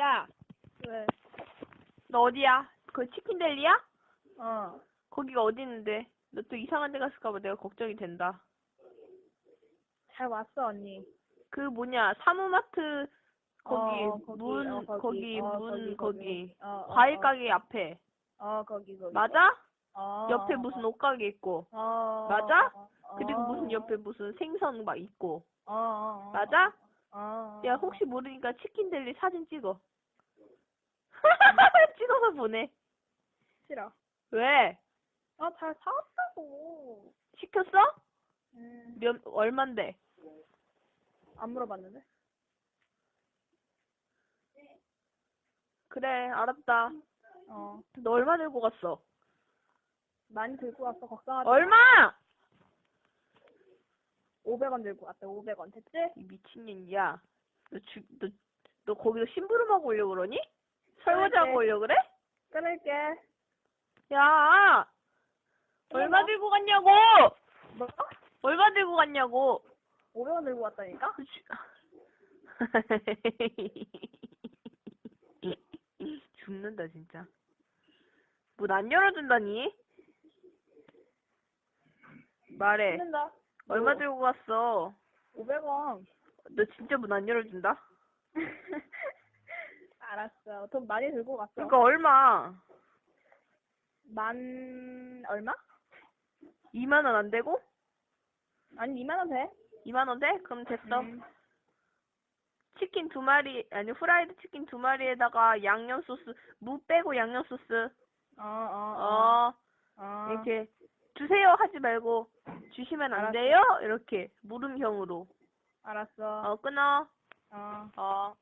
야, 왜? 너 어디야? 그 치킨델리야? 어. 거기가 어디 있는데? 너 또 이상한 데 갔을까봐 내가 걱정이 된다. 잘 왔어, 언니. 그 뭐냐, 사무마트 거기 어, 거기, 문 어, 거기, 어, 문 거기, 어, 어, 과일 어. 가게 앞에 어, 거기, 거기. 맞아? 어. 옆에 무슨 옷가게 있고 어. 맞아? 어, 그리고 어. 무슨 옆에 무슨 생선 막 있고 어, 어, 어. 맞아? 어. 야 혹시 모르니까 치킨 델리 사진 찍어 찍어서 보내 싫어. 왜? 아, 잘 사왔다고. 시켰어? 음. 몇 얼만데? 안 물어봤는데? 그래 알았다 어. 너 얼마 들고 갔어? 많이 들고 왔어, 걱정하지 마. 얼마? 500원 들고 왔다, 500원. 됐지? 이 미친년이야 너, 주, 너, 너 거기서 심부름하고 오려고 그러니? 설거지하고. 오려고 그래? 끊을게. 야 얼마? 들고 갔냐고 뭐? 얼마 들고 갔냐고 500원 들고 왔다니까? 죽는다 진짜 문 안 열어준다니 말해 끊는다. 얼마 뭐? 들고 갔어 500원. 너 진짜 문 안 열어준다 알았어. 돈 많이 들고 갔어. 그러니까 얼마 만, 얼마? 2만 원 안 되고 아니, 2만 원 돼. 2만 원 돼? 그럼 됐어 음. 치킨 두 마리 아니 후라이드 치킨 두 마리에다가 양념 소스 무 빼고 양념 소스 어, 어, 어. 어 어. 이렇게 주세요 하지 말고 주시면 안 알았어. 돼요 이렇게 물음형으로 알았어. 어 끊어 어. 어